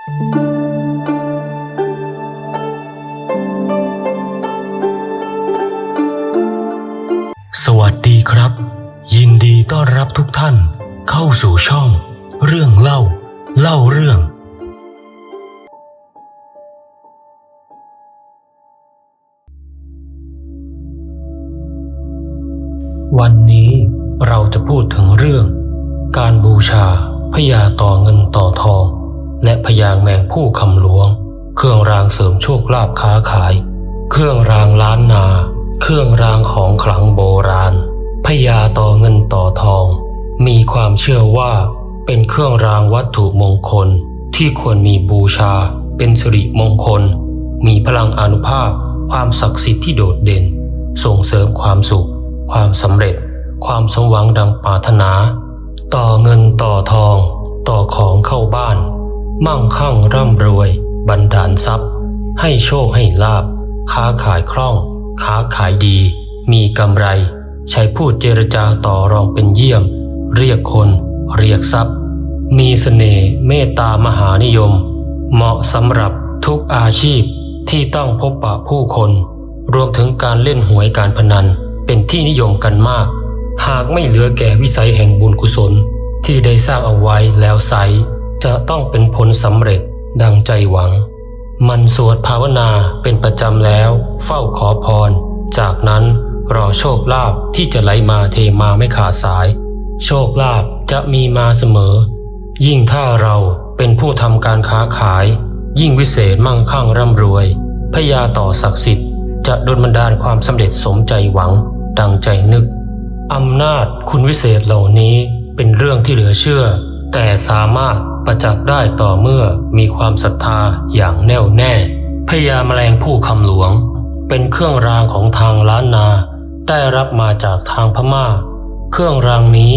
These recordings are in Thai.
สวัสดีครับ ยินดีต้อนรับทุกท่านเข้าสู่ช่อง เรื่องเล่า เล่าเรื่อง วันนี้เราจะพูดถึงเรื่อง การบูชาพญาต่อเงินต่อทอง และพญางแมงผู้คำหลวง เครื่องรางเสริมโชคลาภค้าขาย เครื่องรางล้านนา เครื่องรางของขลังโบราณพญาต่อเงินต่อทอง มีความเชื่อว่าเป็นเครื่องรางวัตถุมงคลที่ควรมีบูชา เป็นสิริมงคล มีพลังอนุภาพ ความศักดิ์สิทธิ์ที่โดดเด่น ส่งเสริมความสุข ความสำเร็จ ความสมหวังดังปรารถนา ต่อเงินต่อทอง ต่อของเข้าบ้าน มั่งคั่งร่ำรวย บันดาลทรัพย์ ให้โชคให้ลาบ ค้าขายคล่อง ค้าขายดี มีกำไร ใช้พูดเจรจาต่อรองเป็นเยี่ยม เรียกคน เรียกทรัพย์ มีเสน่ห์เมตตามหานิยม เหมาะสำหรับทุกอาชีพที่ต้องพบปะผู้คน รวมถึงการเล่นหวยการพนันเป็นที่นิยมกันมาก หากไม่เหลือแก่วิสัยแห่งบุญกุศลที่ได้สร้างเอาไว้แล้วไซ จะต้องเป็นผลสำเร็จดังใจหวัง มันสวดภาวนาเป็นประจำแล้ว เฝ้าขอพร จากนั้นรอโชคลาภที่จะไหลมาเทมาไม่ขาดสาย โชคลาภจะมีมาเสมอ ยิ่งถ้าเราเป็นผู้ทำการค้าขาย ยิ่งวิเศษมั่งคั่งร่ำรวยพญาต่อศักดิ์สิทธิ์ จะดลบันดาลความสำเร็จสมใจหวัง ดังใจนึกอำนาจคุณวิเศษเหล่านี้เป็นเรื่องที่เหลือเชื่อ แต่สามารถประจักษ์ได้ต่อเมื่อมีความศรัทธาอย่างแน่วแน่พญาแมลงผู้คำหลวง เป็นเครื่องรางของทางล้านนา ได้รับมาจากทางพม่า เครื่องรางนี้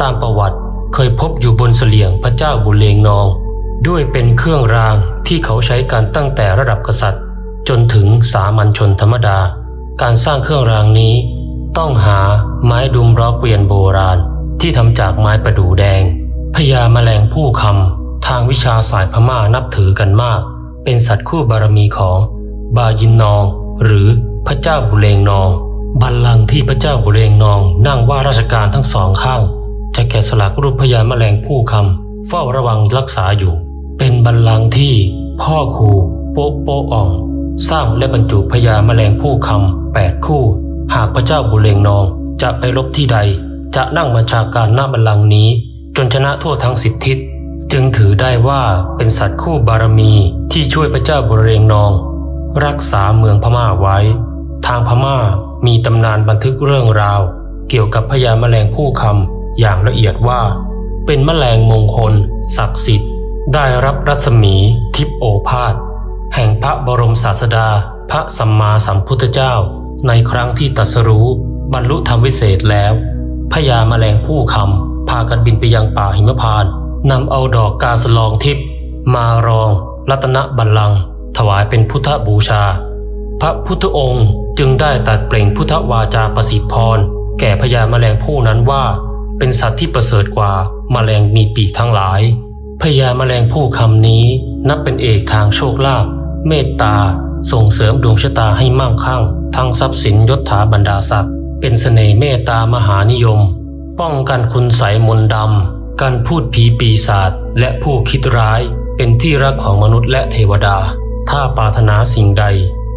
ตามประวัติเคยพบอยู่บนเสลียงพระเจ้าบุเรงนอง ด้วยเป็นเครื่องรางที่เขาใช้กันตั้งแต่ระดับกษัตริย์ จนถึงสามัญชนธรรมดา การสร้างเครื่องรางนี้ ต้องหาไม้ดุมล้อเกวียนโบราณที่ทำจากไม้ประดู่แดง พญาแมลงผู้คำทางวิชาสายพม่านับถือกันมาก เป็นสัตว์คู่บารมีของบายินนอง หรือพระเจ้าบุเรงนอง บัลลังก์ที่พระเจ้าบุเรงนองนั่งว่าราชการทั้งสองข้าง จะแกะสลักรูปพญาแมลงผู้คำเฝ้าระวังรักษาอยู่ เป็นบัลลังก์ที่พ่อครูโป๊ะโป๊ะอ่องสร้างและบรรจุพญาแมลงผู้คำแปดคู่ หากพระเจ้าบุเรงนองจะไปรบที่ใด จะนั่งบัญชาการหน้าบัลลังก์นี้ จนชนะทั่วทั้งสิบทิศ จึงถือได้ว่าเป็นสัตว์คู่บารมีที่ช่วยพระเจ้าบุเรงนอง รักษาเมืองพม่าไว้ ทางพม่ามีตำนานบันทึกเรื่องราว เกี่ยวกับพญาแมลงผู้คำอย่างละเอียดว่า เป็นแมลงมงคล ศักดิ์สิทธิ์ ได้รับรัศมีทิพโอภาสแห่งพระบรมศาสดา พระสัมมาสัมพุทธเจ้า ในครั้งที่ตัสรู้บรรลุธรรมวิเศษแล้วพญาแมลงผู้คำากันบินไปยังป่าหิมพานต์นำเอาดอกกาสลองทิพย์มารอง รัตนบัลลังก์ถวายเป็นพุทธบูชา พระพุทธองค์จึงได้ตัดเปล่งพุทธวาจาประสิทธิพร แก่พญาแมลงผู้นั้นว่า เป็นสัตว์ที่ประเสริฐกว่ามแมลงมีปีกทั้งหลายพญาแมลงผู้คำนี้นับเป็นเอกทางโชคลาภเมตตา ส่งเสริมดวงชะตาให้มั่งคั่ง ทั้งทรัพย์สินยศถาบรรดาศักดิ์เป็นเสน่ห์เมตตามหานิยม ป้องกันคุณใสมนดำการพูดผีปีศาจและผู้คิดร้ายเป็นที่รักของมนุษย์และเทวดา ถ้าปรารถนาสิ่งใด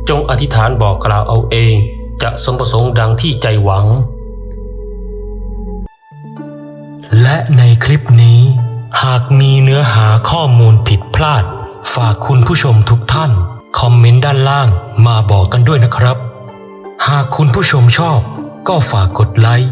จงอธิษฐานบอกกล่าวเอาเอง จะสมประสงค์ดังที่ใจหวัง และในคลิปนี้ หากมีเนื้อหาข้อมูลผิดพลาด ฝากคุณผู้ชมทุกท่าน คอมเมนต์ด้านล่างมาบอกกันด้วยนะครับ หากคุณผู้ชมชอบ ก็ฝากกดไลค์